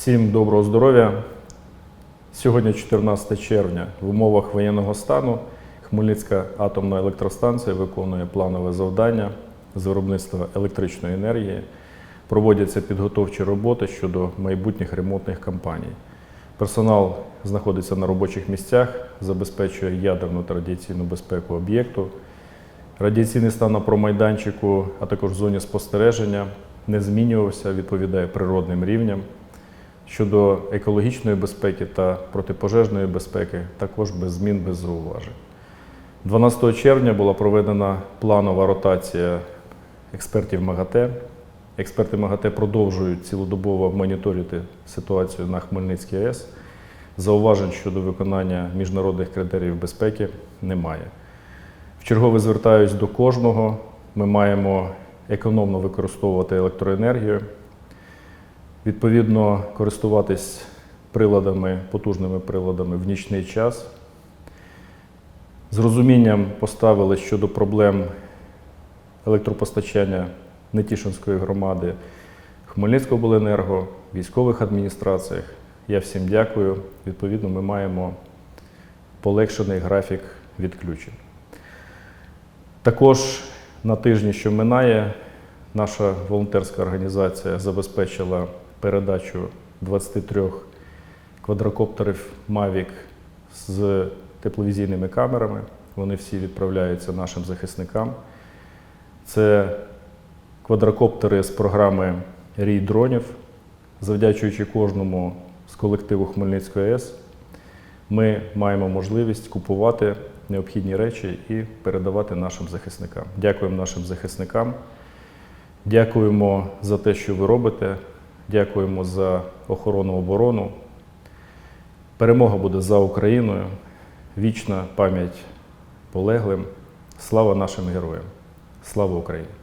Всім доброго здоров'я. Сьогодні 14 червня. В умовах воєнного стану Хмельницька атомна електростанція виконує планове завдання з виробництва електричної енергії. Проводяться підготовчі роботи щодо майбутніх ремонтних кампаній. Персонал знаходиться на робочих місцях, забезпечує ядерну та радіаційну безпеку об'єкту. Радіаційний стан на промайданчику, а також в зоні спостереження не змінювався, відповідає природним рівням. Щодо екологічної безпеки та протипожежної безпеки, також без змін, без зауважень. 12 червня була проведена планова ротація експертів МАГАТЕ. Експерти МАГАТЕ продовжують цілодобово моніторити ситуацію на Хмельницькій АЕС. Зауважень щодо виконання міжнародних критеріїв безпеки немає. Вчергове звертаюсь до кожного. Ми маємо економно використовувати електроенергію, відповідно користуватись приладами, потужними приладами в нічний час. З розумінням поставили щодо проблем електропостачання Нетішинської громади, Хмельницького обленерго, військових адміністраціях. Я всім дякую. Відповідно, ми маємо полегшений графік відключень. Також на тижні, що минає, наша волонтерська організація забезпечила передачу 23 квадрокоптерів Mavic з тепловізійними камерами. Вони всі відправляються нашим захисникам. Це квадрокоптери з програми Рій дронів. Завдячуючи кожному з колективу Хмельницької АЕС, ми маємо можливість купувати необхідні речі і передавати нашим захисникам. Дякуємо нашим захисникам. Дякуємо за те, що ви робите. Дякуємо за охорону оборону. Перемога буде за Україною. Вічна пам'ять полеглим. Слава нашим героям! Слава Україні!